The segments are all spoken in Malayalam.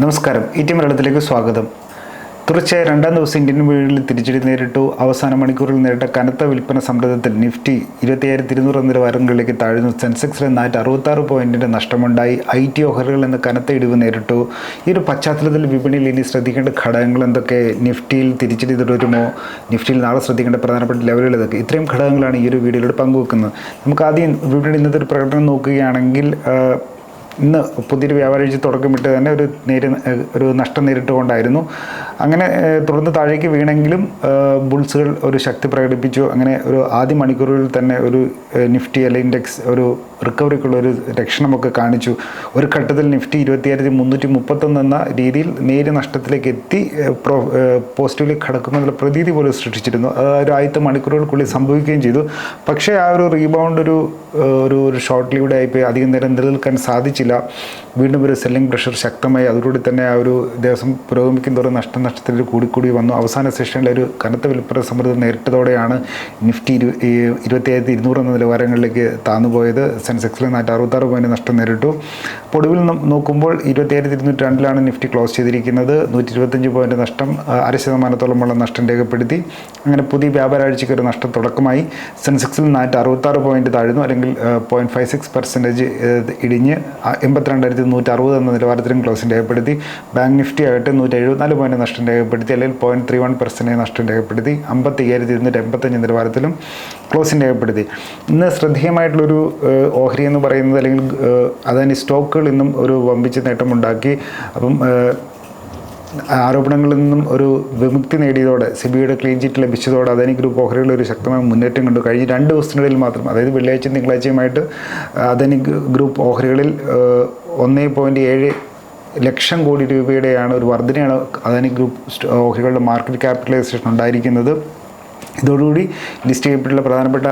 നമസ്കാരം. ഇ ടി മലയാളത്തിലേക്ക് സ്വാഗതം. തുടർച്ചയായ രണ്ടാം ദിവസം ഇന്ത്യൻ വീടുകളിൽ തിരിച്ചടി നേരിട്ടു. അവസാന മണിക്കൂറിൽ നേരിട്ട കനത്ത വിൽപ്പന സമ്മർദ്ദത്തിൽ നിഫ്റ്റി ഇരുപത്തിയായിരത്തി ഇരുന്നൂറ് നിലവാരങ്ങളിലേക്ക് താഴ്ന്നു. സെൻസെക്സിൽ നാറ്റ് അറുപത്താറ് പോയിന്റിന്റെ നഷ്ടമുണ്ടായി. ഐ ടി ഓഹരികൾ എന്ന കനത്ത ഇടിവ് നേരിട്ടു. ഈ ഒരു പശ്ചാത്തലത്തിൽ വിപണിയിൽ ഇനി ശ്രദ്ധിക്കേണ്ട ഘടകങ്ങൾ എന്തൊക്കെ? നിഫ്റ്റിയിൽ തിരിച്ചടി തുടരുമോ? നിഫ്റ്റിയിൽ നാളെ ശ്രദ്ധിക്കേണ്ട പ്രധാനപ്പെട്ട ലെവലുകൾ ഇതൊക്കെ ഇത്രയും ഘടകങ്ങളാണ് ഈ ഒരു വീഡിയോയിലൂടെ പങ്കുവെക്കുന്നത്. നമുക്ക് ആദ്യം വിപണിയുടെ ഇന്നത്തെ ഒരു പ്രകടനം നോക്കുകയാണെങ്കിൽ ഇന്ന് പുതിയൊരു വ്യാപാരാഴ്ച തുടക്കമിട്ട് തന്നെ ഒരു നേരി ഒരു നഷ്ടം നേരിട്ടുകൊണ്ടായിരുന്നു. അങ്ങനെ തുടർന്ന് താഴേക്ക് വീണെങ്കിലും ബുൾസുകൾ ഒരു ശക്തി പ്രകടിപ്പിച്ചു. അങ്ങനെ ഒരു ആദ്യ മണിക്കൂറുകളിൽ തന്നെ ഒരു നിഫ്റ്റി അല്ലെ ഇൻഡെക്സ് ഒരു റിക്കവറിക്കുള്ള ഒരു രക്ഷണമൊക്കെ കാണിച്ചു. ഒരു ഘട്ടത്തിൽ നിഫ്റ്റി ഇരുപത്തിയായിരത്തി മുന്നൂറ്റി മുപ്പത്തൊന്ന് എന്ന രീതിയിൽ നേരിയ നഷ്ടത്തിലേക്ക് എത്തി പ്രോ പോസിറ്റീവിലേക്ക് കടക്കുമെന്നുള്ള പ്രതീതി പോലും സൃഷ്ടിച്ചിരുന്നു. അത് ഒരു ആദ്യത്തെ മണിക്കൂറുകൾക്കുള്ളിൽ സംഭവിക്കുകയും ചെയ്തു. പക്ഷേ ആ ഒരു റീബൗണ്ട് ഒരു ഒരു ഷോർട്ട് ലീവ്ഡ് ആയിപ്പോയി അധികം നേരം നിലനിൽക്കാൻ സാധിച്ചില്ല. വീണ്ടും ഒരു സെല്ലിംഗ് പ്രഷർ ശക്തമായി അതോടുകൂടി തന്നെ ആ ഒരു ദിവസം പുരോഗമിക്കും തോറും നഷ്ടം നഷ്ടത്തിൽ കൂടിക്കൂടി വന്നു. അവസാന സെഷനിൽ ഒരു കനത്ത വിൽപ്പന സമ്മർദ്ദം നേരിട്ടതോടെയാണ് നിഫ്റ്റി ഇരു ഇരുപത്തിയായിരത്തി ഇരുന്നൂറ് എന്ന നിലവാരങ്ങളിലേക്ക് താന്നുപോയത്. സെൻസെക്സിൽ നാറ്റ് അറുപത്താറ് പോയിന്റ് നഷ്ടം നേരിട്ടു. അപ്പോൾ ഒടുവിൽ നോക്കുമ്പോൾ ഇരുപത്തിയായിരത്തി ഇരുന്നൂറ്റി രണ്ടിലാണ് നിഫ്റ്റി ക്ലോസ് ചെയ്തിരിക്കുന്നത്. നൂറ്റി ഇരുപത്തഞ്ച് പോയിന്റ് നഷ്ടം അര ശതമാനത്തോളമുള്ള നഷ്ടം രേഖപ്പെടുത്തി. അങ്ങനെ പുതിയ വ്യാപാരാഴ്ചയ്ക്ക് ഒരു നഷ്ടം തുടക്കമായി. സെൻസെക്സിൽ നാറ്റ് അറുപത്താറ് പോയിന്റ് താഴ്ന്നു. അല്ലെങ്കിൽ പോയിന്റ് ഫൈവ് സിക്സ് പെർസെന്റേജ് ഇടിഞ്ഞ് എൺപത്തിരണ്ടായിരത്തി നൂറ്റി അറുപത് എന്ന നിലവാരത്തിലും ക്ലോസിംഗ് രേഖപ്പെടുത്തി. ബാങ്ക് നിഫ്റ്റി ആകട്ടെ നൂറ്റി എഴുപത്തിനാല് പോയിന്റ് നഷ്ടം രേഖപ്പെടുത്തി അല്ലെങ്കിൽ പോയിന്റ് ത്രീ വൺ പെർസെന്റേജ് നഷ്ടം രേഖപ്പെടുത്തി. അമ്പത്തി അയ്യായിരത്തി ഇരുന്നൂറ്റി എൺപത്തഞ്ച് നിലവാരത്തിലും ക്ലോസിംഗ് രേഖപ്പെടുത്തി. ഇന്ന് ശ്രദ്ധേയമായിട്ടുള്ളൊരു ഓഹരി എന്ന് പറയുന്നത് അല്ലെങ്കിൽ അതായത് സ്റ്റോക്കുകൾ ഇന്നും ഒരു വമ്പിച്ച നേട്ടമുണ്ടാക്കി. അപ്പം ആരോപണങ്ങളിൽ നിന്നും ഒരു വിമുക്തി നേടിയതോടെ സിബിയുടെ ക്ലീൻ ചിറ്റ് ലഭിച്ചതോടെ അദാനി ഗ്രൂപ്പ് ഓഹരികളിൽ ഒരു ശക്തമായ മുന്നേറ്റം കണ്ടു. കഴിഞ്ഞ രണ്ട് ദിവസത്തിനിടയിൽ മാത്രം അതായത് വെള്ളിയാഴ്ചയും തിങ്കളാഴ്ചയുമായിട്ട് അദാനി ഗ്രൂപ്പ് ഓഹരികളിൽ ഒന്നേ പോയിന്റ് ഏഴ് ലക്ഷം കോടി രൂപയുടെയാണ് ഒരു വർധനയാണ് അദാനി ഗ്രൂപ്പ് ഓഹരികളുടെ മാർക്കറ്റ് ക്യാപിറ്റലൈസേഷൻ ഉണ്ടായിരിക്കുന്നത്. ഇതോടുകൂടി ലിസ്റ്റ് ചെയ്യപ്പെട്ടുള്ള പ്രധാനപ്പെട്ട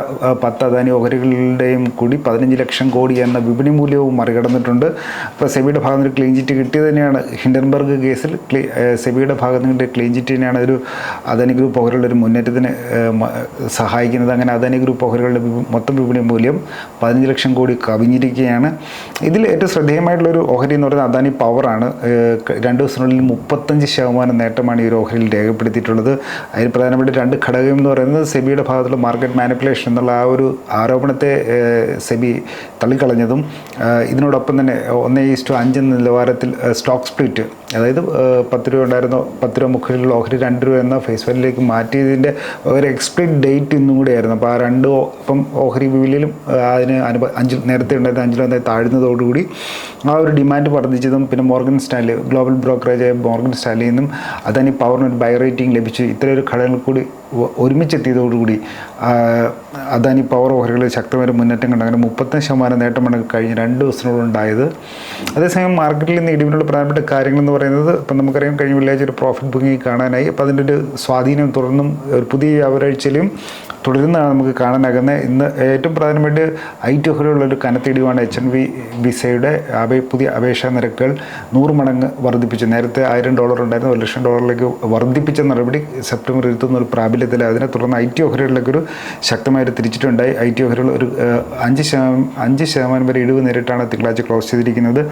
പത്ത് അദാനി ഓഹരികളുടെയും കൂടി പതിനഞ്ച് ലക്ഷം കോടി എന്ന വിപണി മൂല്യവും മറികടന്നിട്ടുണ്ട്. അപ്പോൾ സെബിയുടെ ഭാഗത്ത് നിന്ന് ക്ലീൻ ചിറ്റ് കിട്ടിയത് തന്നെയാണ്. ഹിൻഡൻബർഗ് കേസിൽ സെബിയുടെ ഭാഗത്ത് നിന്ന് ക്ലീൻ ചിറ്റ് തന്നെയാണ് ഒരു അദാനി ഗ്രൂപ്പ് ഓഹരികളുടെ ഒരു മുന്നേറ്റത്തിന് സഹായിക്കുന്നത്. അങ്ങനെ അദാനി ഗ്രൂപ്പ് ഓഹരികളുടെ മൊത്തം വിപണി മൂല്യം പതിനഞ്ച് ലക്ഷം കോടി കവിഞ്ഞിരിക്കുകയാണ്. ഇതിൽ ഏറ്റവും ശ്രദ്ധേയമായിട്ടുള്ളൊരു ഓഹരി എന്ന് പറയുന്നത് അദാനി പവറാണ് രണ്ട് ദിവസത്തിനുള്ളിൽ മുപ്പത്തഞ്ച് ശതമാനം നേട്ടമാണ് ഈ ഒരു ഓഹരിയിൽ രേഖപ്പെടുത്തിയിട്ടുള്ളത്. അതിൽ പ്രധാനപ്പെട്ട രണ്ട് ഘടകം പറയുന്നത് സെബിയുടെ ഭാഗത്തുള്ള മാർക്കറ്റ് മാനിപ്പുലേഷൻ എന്നുള്ള ആ ഒരു ആരോപണത്തെ സെബി തള്ളിക്കളഞ്ഞതും ഇതിനോടൊപ്പം തന്നെ ഒന്നേ ഈസ്റ്റു അഞ്ച് നിലവാരത്തിൽ സ്റ്റോക്ക് സ്പ്ലിറ്റ് അതായത് പത്ത് രൂപ ഉണ്ടായിരുന്ന പത്ത് രൂപ മുഖരിലുള്ള ഓഹരി രണ്ട് രൂപ എന്ന ഫേസ് വാല്യൂലേക്ക് മാറ്റിയതിന്റെ ഒരു എക്സ്പ്ലിറ്റ് ഡേറ്റ് ഇന്നും കൂടിയായിരുന്നു അപ്പോൾ ആ രണ്ട് ഇപ്പം ഓഹരി വിപണിയിലും അതിന് അനുഭ അഞ്ച് നേരത്തെ ഉണ്ടായിരുന്ന അഞ്ചിലും അതായത് താഴ്ന്നതോടുകൂടി ആ ഒരു ഡിമാൻഡ് വർദ്ധിച്ചതും പിന്നെ മോർഗൻ സ്റ്റാലി ഗ്ലോബൽ ബ്രോക്കറേജായ മോർഗൻ സ്റ്റാലിൽ നിന്നും അതിന് പവറിന് ഒരു ബൈ റേറ്റിംഗ് ലഭിച്ചു. ഇത്രയൊരു ഘടകങ്ങൾ കൂടി ഒരുമിച്ചെത്തിയതോടുകൂടി അദാനി പവർ ഓഹരികളിൽ ശക്തമായ മുന്നേറ്റം കണ്ടു അങ്ങനെ മുപ്പത്തഞ്ച് ശതമാനം നേട്ടമാണ് കഴിഞ്ഞ രണ്ട് ദിവസത്തിനുള്ളിൽ ഉണ്ടായത്. അതേസമയം മാർക്കറ്റിൽ നിന്ന് ഇടിവിനുള്ള പ്രധാനപ്പെട്ട കാര്യങ്ങൾ എന്ന് പറയുന്നത് ഇപ്പം നമുക്കറിയാം കഴിഞ്ഞ വെള്ളിയാഴ്ച ഒരു പ്രോഫിറ്റ് ബുക്കിംഗ് കാണാനായി. അപ്പോൾ അതിന്റെ ഒരു സ്വാധീനം തുടർന്നും ഒരു പുതിയ വ്യാപാരാഴ്ചയിലും തുടരുന്നതാണ് നമുക്ക് കാണാനാകുന്നത്. ഇന്ന് ഏറ്റവും പ്രധാനമായിട്ട് ഐ ടി ഒഹരിയുള്ള ഒരു കനത്തിടിവാണ് എച്ച് എൻ വി വിസയുടെ അപേ പുതിയ അപേക്ഷാ നിരക്കുകൾ നൂറ് മടങ്ങ് വർദ്ധിപ്പിച്ചു. നേരത്തെ ആയിരം ഡോളർ ഉണ്ടായിരുന്നു. ഒരു ലക്ഷം ഡോളറിലേക്ക് വർദ്ധിപ്പിച്ച നടപടി സെപ്റ്റംബർ ഇരുപത്തൊന്ന് ഒരു പ്രാബല്യത്തിൽ അതിനെ തുടർന്ന് ഐ ടി ഓഹരികളിലേക്ക് ഒരു ശക്തമായൊരു തിരിച്ചിട്ടുണ്ടായി. ഐ ടി ഓഹരികൾ ഒരു അഞ്ച് ശതമാനം അഞ്ച് ശതമാനം വരെ ഇടിവ് നേരിട്ടാണ് തിങ്കളാഴ്ച ക്ലോസ് ചെയ്തിരിക്കുന്നത്.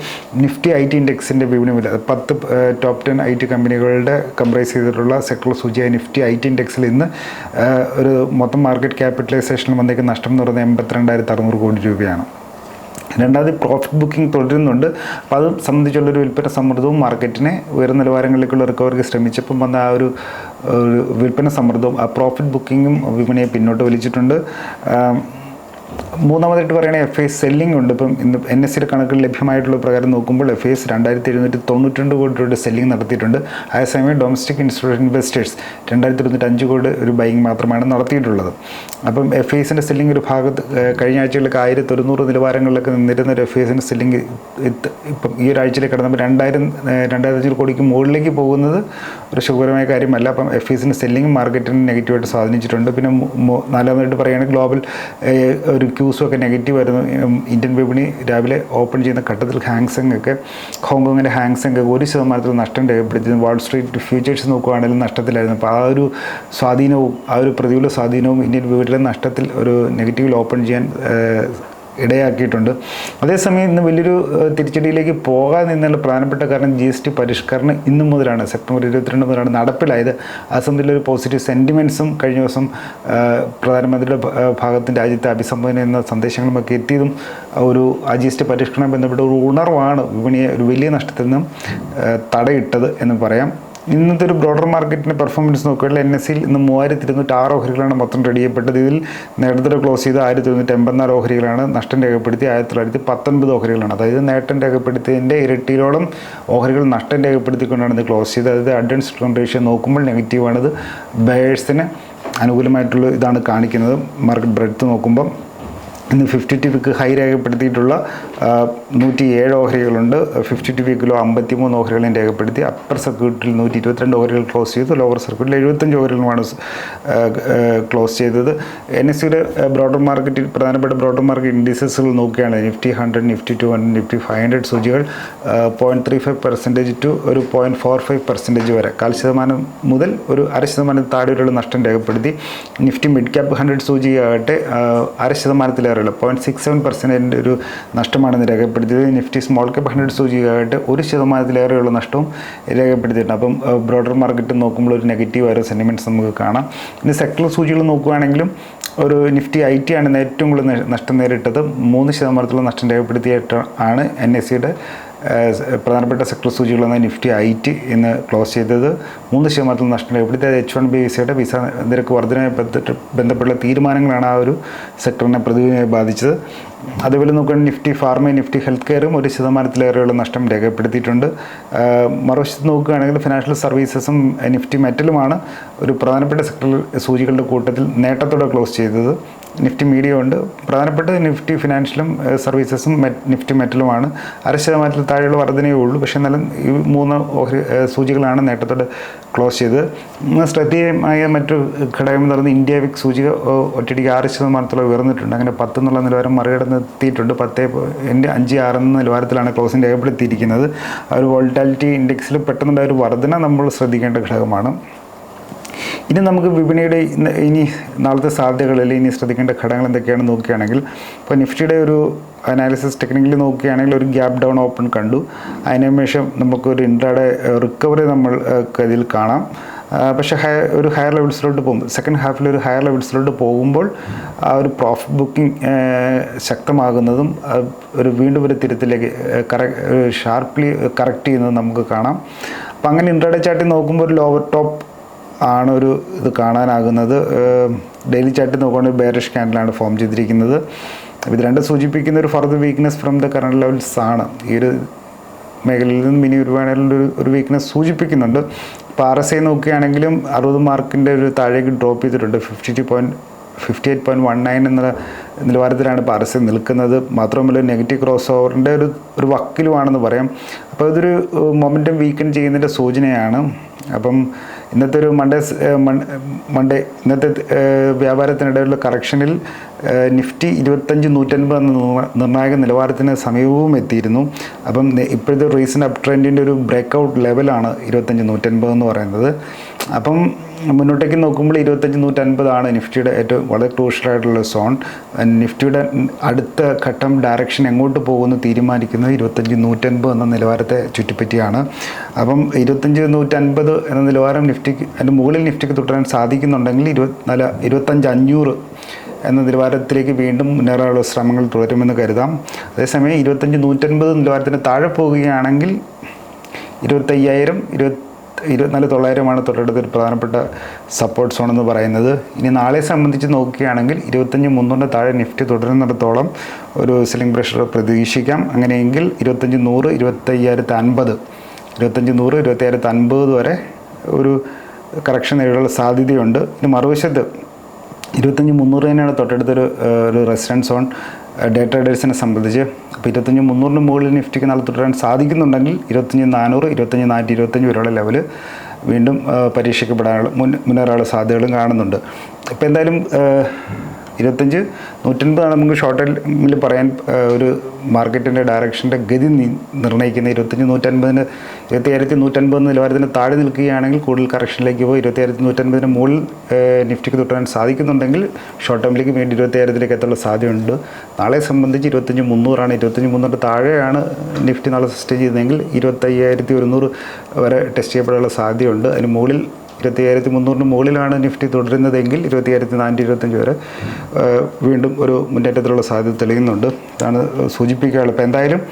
നിഫ്റ്റി ഐ ടി ഇൻഡെക്സിന്റെ വിപണി പത്ത് ടോപ്പ് ടെൻ ഐ ടി കമ്പനികളുടെ കംപ്രൈസ് ചെയ്തിട്ടുള്ള സെക്ടർ സൂചിയായ നിഫ്റ്റി ഐ ടി ഇൻഡെക്സിൽ ഇന്ന് ഒരു മൊത്തം മാർക്കറ്റ് ക്യാപിറ്റലൈസേഷനിൽ വന്നേക്കുന്ന നഷ്ടം എന്ന് പറയുന്നത് എൺപത്തിരണ്ടായിരത്തി അറുന്നൂറ് കോടി രൂപയാണ്. രണ്ടാമത് പ്രോഫിറ്റ് ബുക്കിംഗ് തുടരുന്നുണ്ട്. അപ്പോൾ അത് സംബന്ധിച്ചുള്ളൊരു വിൽപ്പന സമ്മർദ്ദവും മാർക്കറ്റിനെ ഉയർന്ന നിലവാരങ്ങളിലേക്കുള്ള റിക്കവറിക്ക് ശ്രമിച്ചപ്പം വന്ന ആ ഒരു വിൽപ്പന സമ്മർദ്ദവും ആ പ്രോഫിറ്റ് ബുക്കിങ്ങും വിപണിയെ പിന്നോട്ട് വലിച്ചിട്ടുണ്ട്. മൂന്നാമതായിട്ട് പറയുകയാണെങ്കിൽ എഫ് ഐ സെല്ലിംഗ് ഉണ്ട്. ഇപ്പം ഇന്ന് എൻ എസ് സിയുടെ കണക്കിൽ ലഭ്യമായിട്ടുള്ള പ്രകാരം നോക്കുമ്പോൾ എഫ് ഐസ് രണ്ടായിരത്തി എഴുന്നൂറ്റി തൊണ്ണൂറ്റി കോടി രൂപയുടെ സെല്ലിംഗ് നടത്തിയിട്ടുണ്ട്. അതേസമയം ഡൊമസ്റ്റിക് ഇൻസ്റ്റിറ്റ്യൂഷൻ ഇൻവെസ്റ്റേഴ്സ് രണ്ടായിരത്തി ഇരുന്നൂറ്റി അഞ്ച് കോടി ഒരു ബൈങ് മാത്രമാണ് നടത്തിയിട്ടുള്ളത്. അപ്പം എഫ് ഐസിന്റെ സെല്ലിംഗ് ഒരു ഭാഗത്ത് കഴിഞ്ഞ ആഴ്ചകളിലൊക്കെ ആയിരത്തി ഒരുന്നൂറ് നിലവാരങ്ങളിലൊക്കെ നിന്നിരുന്ന ഒരു എഫ് ഐസിന്റെ സെല്ലിംഗ് ഇപ്പം ഈ ഒരാഴ്ചയിൽ കടന്നപ്പോൾ രണ്ടായിരം രണ്ടായിരത്തി അഞ്ഞൂറ് കോടിക്ക് മുകളിലേക്ക് പോകുന്നത് ഒരു ശുഭകരമായ കാര്യമല്ല. അപ്പം എഫ് ഐസിന്റെ സെല്ലിംഗ് മാർക്കറ്റിന് നെഗറ്റീവായിട്ട് സ്വാധീനിച്ചിട്ടുണ്ട്. പിന്നെ നാലാമതായിട്ട് പറയുകയാണെങ്കിൽ ഗ്ലോബൽ ഒരു ക്യൂസും ഒക്കെ നെഗറ്റീവ് ആയിരുന്നു. ഇന്ത്യൻ വിപണി രാവിലെ ഓപ്പൺ ചെയ്യുന്ന ഘട്ടത്തിൽ ഹാങ്സങ് ഒക്കെ ഹോങ്കോങ്ങിന്റെ ഹാങ്സങ് ഒരു ശതമാനത്തിൽ നഷ്ടം രേഖപ്പെടുത്തിയിരുന്നു വാൾ സ്ട്രീറ്റ് ഫ്യൂച്ചേഴ്സ് നോക്കുകയാണെങ്കിലും നഷ്ടത്തിലായിരുന്നു. അപ്പോൾ ആ ഒരു സ്വാധീനവും ആ ഒരു പ്രതികൂല സ്വാധീനവും ഇന്ത്യൻ വിപണിയിലെ നഷ്ടത്തിൽ ഒരു നെഗറ്റീവിൽ ഓപ്പൺ ചെയ്യാൻ ഇടയാക്കിയിട്ടുണ്ട്. അതേസമയം ഇന്ന് വലിയൊരു തിരിച്ചടിയിലേക്ക് പോകാൻ നിന്നുള്ള പ്രധാനപ്പെട്ട കാരണം ജി എസ് ടി പരിഷ്കരണം ഇന്നു മുതലാണ് സെപ്റ്റംബർ ഇരുപത്തിരണ്ട് മുതലാണ് നടപ്പിലായത്. അസംബ്ലിയിൽ ഒരു പോസിറ്റീവ് സെന്റിമെന്റ്സും കഴിഞ്ഞ ദിവസം പ്രധാനമന്ത്രിയുടെ ഭാഗത്ത് രാജ്യത്തെ അഭിസംബോധന എന്ന സന്ദേശങ്ങളുമൊക്കെ എത്തിയതും ഒരു ആ ജി എസ് ടി പരിഷ്കരണം ബന്ധപ്പെട്ട ഒരു ഉണർവാണ് വിപണിയെ ഒരു വലിയ നഷ്ടത്തിൽ നിന്നും തടയിട്ടത് എന്ന് പറയാം. ഇന്നത്തെ ഒരു ബ്രോഡർ മാർക്കറ്റിന്റെ പെർഫോമൻസ് നോക്കുകയാണെങ്കിൽ എൻ എസ് സിയിൽ ഇന്ന് മൂവായിരത്തി ഇരുന്നൂറ്റി ആറ് ഓഹരികളാണ് മൊത്തം റെഡി ചെയ്യപ്പെട്ടത് ഇതിൽ നേട്ടത്തിൽ ക്ലോസ് ചെയ്ത് ആയിരത്തി ഇരുന്നൂറ്റി എൺപത്തിനാല് ഓഹരികളാണ് നഷ്ടം രേഖപ്പെടുത്തി. ആയിരത്തി തൊള്ളായിരത്തി പത്തൊൻപത് ഓഹരികളാണ്. അതായത് നേട്ടം രേഖപ്പെടുത്തിയതിന്റെ ഇരട്ടിയിലോളം ഓഹരികൾ നഷ്ടം രേഖപ്പെടുത്തിക്കൊണ്ടാണ് ഇത് ക്ലോസ് ചെയ്തത്. അതായത് അഡ്വാൻസ് ഡിസ്കൗണ്ട് റേഷ്യോ നോക്കുമ്പോൾ നെഗറ്റീവാണിത് ബയേഴ്സിന് അനുകൂലമായിട്ടുള്ള ഇതാണ് കാണിക്കുന്നത്. മാർക്കറ്റ് ബ്രെഡ്ത്ത് നോക്കുമ്പം ഇന്ന് ഫിഫ്റ്റി ടി ഹൈ രേഖപ്പെടുത്തിയിട്ടുള്ള നൂറ്റി ഏഴ് ഓഹരികളുണ്ട്. ഫിഫ്റ്റി ടു വീക്കിലോ അമ്പത്തി മൂന്ന് ഓഹരികളും രേഖപ്പെടുത്തി. അപ്പർ സർക്യൂട്ടിൽ നൂറ്റി ഇരുപത്തിരണ്ട് ഓഹരികൾ ക്ലോസ് ചെയ്തു. ലോവർ സർക്യൂട്ടിൽ എഴുപത്തഞ്ച് ഓഹരികളുമാണ് ക്ലോസ് ചെയ്തത്. എൻ എസ് സിയുടെ ബ്രോഡർ മാർക്കറ്റിൽ പ്രധാനപ്പെട്ട ബ്രോഡർ മാർക്കറ്റ് ഇൻഡിസസുകൾ നോക്കുകയാണ് Nifty hundred Nifty two hundred Nifty five hundred സൂചികൾ point three five percentage to ഒരു പോയിന്റ് ഫോർ ഫൈവ് പെർസെന്റേജ് വരെ. കാൽ ശതമാനം മുതൽ ഒരു അര ശതമാനം താഴെയുള്ള നഷ്ടം രേഖപ്പെടുത്തി. നിഫ്റ്റി മിഡ് ക്യാപ് ഹൺഡ്രഡ് സൂചികയാകട്ടെ അര ശതമാനത്തിലേറെയുള്ള പോയിന്റ് സിക്സ് സെവൻ പെർസെന്റേജിന്റെ ഒരു നഷ്ടമാണ് ഇന്ന് രേഖപ്പെടുത്തിയത്. നിഫ്റ്റി സ്മോൾ ക്യാപ് ഹൺഡ്രഡ് സൂചികയായിട്ട് ഒരു ശതമാനത്തിലേറെയുള്ള നഷ്ടവും രേഖപ്പെടുത്തിയിട്ടുണ്ട്. അപ്പം ബ്രോഡർ മാർക്കറ്റ് നോക്കുമ്പോൾ ഒരു നെഗറ്റീവ് ആയ സെന്റിമെന്റ്സ് നമുക്ക് കാണാം. ഇനി സെക്ടർ സൂചികൾ നോക്കുകയാണെങ്കിലും ഒരു നിഫ്റ്റി ഐ ടി ആണ് ഏറ്റവും കൂടുതൽ നഷ്ടം നേരിട്ടത്. മൂന്ന് ശതമാനത്തിലുള്ള നഷ്ടം രേഖപ്പെടുത്തിയിട്ടാണ് എൻ എസ് സിയുടെ പ്രധാനപ്പെട്ട സെക്ടർ സൂചികളെന്ന നിഫ്റ്റി ഐറ്റ് ഇന്ന് ക്ലോസ് ചെയ്തത്. മൂന്ന് ശതമാനത്തിൽ നഷ്ടം. രേഖപ്പെടുത്തി അത് എച്ച് വൺ ബി വിസയുടെ വിസ നിരക്ക് വർധനയെ ബന്ധപ്പെട്ട തീരുമാനങ്ങളാണ് ആ ഒരു സെക്ടറിനെ പ്രതികൂലമായി ബാധിച്ചത്. അതുപോലെ നോക്കുകയാണെങ്കിൽ നിഫ്റ്റി ഫാർമ നിഫ്റ്റി ഹെൽത്ത് കെയറും ഒരു ശതമാനത്തിലേറെയുള്ള നഷ്ടം രേഖപ്പെടുത്തിയിട്ടുണ്ട്. മറുവശത്ത് നോക്കുകയാണെങ്കിൽ ഫിനാൻഷ്യൽ സർവീസസും നിഫ്റ്റി മെറ്റലുമാണ് ഒരു പ്രധാനപ്പെട്ട സെക്ടർ സൂചികളുടെ കൂട്ടത്തിൽ നേട്ടത്തോടെ ക്ലോസ് ചെയ്തത്. നിഫ്റ്റി മീഡിയ ഉണ്ട് പ്രധാനപ്പെട്ട നിഫ്റ്റി ഫിനാൻഷ്യലും സർവീസസും നിഫ്റ്റി മെറ്റലുമാണ്. അര ശതമാനത്തിൽ താഴെയുള്ള വർധനയേ ഉള്ളൂ. പക്ഷേ എന്നാലും ഈ മൂന്ന് ഓഹരി സൂചികളാണ് നേട്ടത്തോടെ ക്ലോസ് ചെയ്തത്. ശ്രദ്ധേയമായ മറ്റൊരു ഘടകം എന്ന് പറയുന്നത് ഇന്ത്യ വിക് സൂചിക ഒറ്റയടിക്ക് ആറ് ശതമാനത്തോളം ഉയർന്നിട്ടുണ്ട്. അങ്ങനെ പത്ത് എന്നുള്ള നിലവാരം മറികടന്ന് എത്തിയിട്ടുണ്ട് പത്ത് എന്റെ അഞ്ച് ആറ് എന്ന നിലവാരത്തിലാണ് ക്ലോസിംഗ് രേഖപ്പെടുത്തിയിരിക്കുന്നത്. ആ ഒരു വോൾട്ടാലിറ്റി ഇൻഡെക്സിൽ പെട്ടെന്നുള്ള ഒരു വർധന നമ്മൾ ശ്രദ്ധിക്കേണ്ട ഘടകമാണ്. ഇനി നമുക്ക് വിപണിയുടെ ഇനി നാളത്തെ സാധ്യതകളിൽ ഇനി ശ്രദ്ധിക്കേണ്ട ഘടകങ്ങൾ എന്തൊക്കെയാണെന്ന് നോക്കുകയാണെങ്കിൽ ഇപ്പോൾ നിഫ്റ്റിയുടെ ഒരു അനാലിസിസ് ടെക്നിക്കലി നോക്കുകയാണെങ്കിൽ ഒരു ഗ്യാപ് ഡൗൺ ഓപ്പൺ കണ്ടു. അതിനുശേഷം നമുക്കൊരു ഇൻട്രാഡെ റിക്കവറി നമ്മൾ ഇതിൽ കാണാം. പക്ഷെ പക്ഷേ ഹയ ഒരു ഹയർ ലെവൽസിലോട്ട് പോകും. സെക്കൻഡ് ഹാഫിൽ ഒരു ഹയർ ലെവൽസിലോട്ട് പോകുമ്പോൾ ആ ഒരു പ്രോഫിറ്റ് ബുക്കിംഗ് ശക്തമാകുന്നതും ഒരു വീണ്ടും ഒരു തിരുത്തിലേക്ക് കറ ഷാർപ്ലി കറക്റ്റ് ചെയ്യുന്നതും നമുക്ക് കാണാം. അപ്പം അങ്ങനെ ഇൻട്രാഡേ ചാർട്ടിൽ നോക്കുമ്പോൾ ഒരു ലോവർ ടോപ്പ് ആണ് ഒരു ഇത് കാണാനാകുന്നത്. ഡെയിലി ചാർട്ട് നോക്കുകയാണെങ്കിൽ ബേറിഷ് ക്യാൻഡിലാണ് ഫോം ചെയ്തിരിക്കുന്നത്. ഇത് രണ്ട് സൂചിപ്പിക്കുന്ന ഒരു further weakness from the current levels ആണ്. ഈ ഒരു മേഖലയിൽ നിന്ന് മിനി ഒരുപാടിന്റെ ഒരു ഒരു വീക്ക്നെസ് സൂചിപ്പിക്കുന്നുണ്ട്. ഇപ്പോൾ ആർ എസ് ഐ നോക്കുകയാണെങ്കിലും അറുപത് മാർക്കിന്റെ ഒരു താഴേക്ക് ഡ്രോപ്പ് ചെയ്തിട്ടുണ്ട്. Fifty two point fifty eight point one nine എന്ന നിലവാരത്തിലാണ് ഇപ്പോൾ ആർ എസ് ഐ നിൽക്കുന്നത്. മാത്രമല്ല നെഗറ്റീവ് ക്രോസ് ഓവറിന്റെ ഒരു ഒരു വക്കിലുമാണെന്ന് പറയാം. അപ്പോൾ ഇതൊരു മൊമെന്റം വീക്കൻ ചെയ്യുന്നതിന്റെ സൂചനയാണ്. അപ്പം ഇന്നത്തെ ഒരു മൺഡേ മൺഡേ ഇന്നത്തെ വ്യാപാരത്തിനിടയിലുള്ള കറക്ഷനിൽ നിഫ്റ്റി ഇരുപത്തഞ്ച് നൂറ്റൻപത് എന്ന നിർണായക നിലവാരത്തിന് സമീപവും എത്തിയിരുന്നു. അപ്പം ഇപ്പോഴത്തെ റീസെന്റ് അപ് ട്രെൻഡിന്റെ ഒരു ബ്രേക്കൗട്ട് ലെവലാണ് ഇരുപത്തഞ്ച് നൂറ്റൻപത് എന്ന് പറയുന്നത്. അപ്പം മുന്നോട്ടേക്ക് നോക്കുമ്പോൾ ഇരുപത്തഞ്ച് നൂറ്റൻപതാണ് നിഫ്റ്റിയുടെ ഏറ്റവും വളരെ ക്രൂഷ്യലായിട്ടുള്ള സോൺ. നിഫ്റ്റിയുടെ അടുത്ത ഘട്ടം ഡയറക്ഷൻ എങ്ങോട്ട് പോകുമെന്ന് തീരുമാനിക്കുന്നത് ഇരുപത്തഞ്ച് നൂറ്റൻപത് എന്ന നിലവാരത്തെ ചുറ്റിപ്പറ്റിയാണ്. അപ്പം ഇരുപത്തഞ്ച് നൂറ്റൻപത് എന്ന നിലവാരം നിഫ്റ്റിക്ക് അതിന്റെ മുകളിൽ നിഫ്റ്റിക്ക് തുടരാൻ സാധിക്കുന്നുണ്ടെങ്കിൽ ഇരുപത്തിനാല് ഇരുപത്തഞ്ച് അഞ്ഞൂറ് എന്ന നിലവാരത്തിലേക്ക് വീണ്ടും മുന്നേറാനുള്ള ശ്രമങ്ങൾ തുടരുമെന്ന് കരുതാം. അതേസമയം ഇരുപത്തഞ്ച് നൂറ്റൻപത് നിലവാരത്തിന് താഴെ പോവുകയാണെങ്കിൽ ഇരുപത്തയ്യായിരം ഇരുപത്തി ഇരുപത്തിനാല് തൊള്ളായിരമാണ് തൊട്ടടുത്ത് ഒരു പ്രധാനപ്പെട്ട സപ്പോർട്ട് സോൺ എന്ന് പറയുന്നത്. ഇനി നാളെ സംബന്ധിച്ച് നോക്കുകയാണെങ്കിൽ ഇരുപത്തഞ്ച് മുന്നൂറിന് താഴെ നിഫ്റ്റി തുടരുന്നിടത്തോളം ഒരു സെല്ലിംഗ് പ്രഷർ പ്രതീക്ഷിക്കാം. അങ്ങനെയെങ്കിൽ ഇരുപത്തഞ്ച് നൂറ് ഇരുപത്തയ്യായിരത്തി അൻപത് ഇരുപത്തഞ്ച് നൂറ് ഇരുപത്തയ്യായിരത്തി അൻപത് വരെ ഒരു കറക്ഷൻ നേരിടാനുള്ള സാധ്യതയുണ്ട്. ഇനി മറുവശത്ത് ഇരുപത്തഞ്ച് മുന്നൂറ് തന്നെയാണ് തൊട്ടടുത്തൊരു ഒരു റെസിഡൻസ് സോൺ ഡേ ട്രേഡേഴ്സിനെ സംബന്ധിച്ച് അപ്പോൾ ഇരുപത്തഞ്ച് മുന്നൂറിന് മുകളിൽ നിഫ്റ്റിക്ക് നാളെ തുടരാൻ സാധിക്കുന്നുണ്ടെങ്കിൽ ഇരുപത്തഞ്ച് നാനൂറ് ഇരുപത്തഞ്ച് നാനൂറ്റി ഇരുപത്തഞ്ച് വരെയുള്ള ലെവൽ വീണ്ടും പരീക്ഷിക്കപ്പെടാനുള്ള മുൻ മുന്നേറാനുള്ള സാധ്യതകളും കാണുന്നുണ്ട്. ഇപ്പോൾ എന്തായാലും ഇരുപത്തഞ്ച് നൂറ്റൻപതാണ് നമുക്ക് ഷോർട്ട് ടൈമിൽ പറയാൻ ഒരു മാർക്കറ്റിന്റെ ഡയറക്ഷന്റെ ഗതി നിർണയിക്കുന്നത്. നിർണയിക്കുന്ന ഇരുപത്തഞ്ച് നൂറ്റൻപതിന് ഇരുപത്തിയായിരത്തി നൂറ്റൻപത് നിലവാരത്തിന് താഴെ നിൽക്കുകയാണെങ്കിൽ കൂടുതൽ കറക്ഷനിലേക്ക് പോയി ഇരുപത്തിയായിരത്തി നൂറ്റൻപതിന് മുകളിൽ നിഫ്റ്റിക്ക് തുടരാൻ സാധിക്കുന്നുണ്ടെങ്കിൽ ഷോർട്ട് ടേമിലേക്ക് വേണ്ടി ഇരുപത്തിയായിരത്തിലേക്ക് എത്താനുള്ള സാധ്യതയുണ്ട്. നാളെ സംബന്ധിച്ച് ഇരുപത്തഞ്ച് മുന്നൂറാണ്. ഇരുപത്തഞ്ച് മുന്നൂറ് താഴെയാണ് നിഫ്റ്റി നാളെ സസ്റ്റേ ചെയ്യുന്നതെങ്കിൽ ഇരുപത്തയ്യായിരത്തി ഒരുന്നൂറ് വരെ ടെസ്റ്റ് ചെയ്യപ്പെടാനുള്ള സാധ്യതയുണ്ട്. അതിന് മുകളിൽ ഇരുപത്തി അയ്യായിരത്തി മുന്നൂറിന് മുകളിലാണ് നിഫ്റ്റി തുടരുന്നതെങ്കിൽ ഇരുപത്തി അയ്യായിരത്തി നാനൂറ്റി ഇരുപത്തഞ്ച് വരെ വീണ്ടും ഒരു മുന്നേറ്റത്തിലുള്ള സാധ്യത തെളിയുന്നുണ്ട്. ഇതാണ് സൂചിപ്പിക്കാനുള്ളത്. അപ്പോൾ എന്തായാലും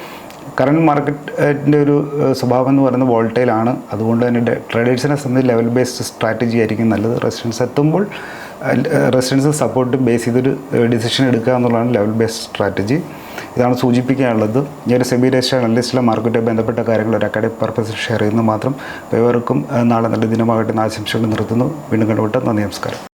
കറണ്ട് മാർക്കറ്റിന്റെ ഒരു സ്വഭാവം എന്ന് പറയുന്നത് വോൾട്ടൈലാണ് അതുകൊണ്ട് തന്നെ ട്രേഡേഴ്സിനെ സംബന്ധിച്ച് ലെവൽ ബേസ്ഡ് സ്ട്രാറ്റജി ആയിരിക്കും നല്ലത്. റെസിഡൻസ് എത്തുമ്പോൾ റെസിഡൻസ് സപ്പോർട്ട് ബേസ് ചെയ്തൊരു ഡിസിഷൻ എടുക്കുക എന്നുള്ളതാണ് ലെവൽ ബേസ്ഡ് സ്ട്രാറ്റജി ഇതാണ് സൂചിപ്പിക്കാനുള്ളത്. ഞാൻ ഒരു സെബി രജിസ്റ്റർ അനലിസ്റ്റിലെ മാർക്കറ്റുമായി ബന്ധപ്പെട്ട കാര്യങ്ങൾ ഒരു അക്കാഡമിക് പർപ്പസിൽ ഷെയർ ചെയ്യുന്നത് മാത്രം. ഇവർക്കും നാളെ നല്ല ദിനമാകട്ടെ എന്ന് ആശംസകൾ നിർത്തുന്നു. വീണ്ടും കണ്ടുമുട്ടാം. നന്ദി നമസ്കാരം.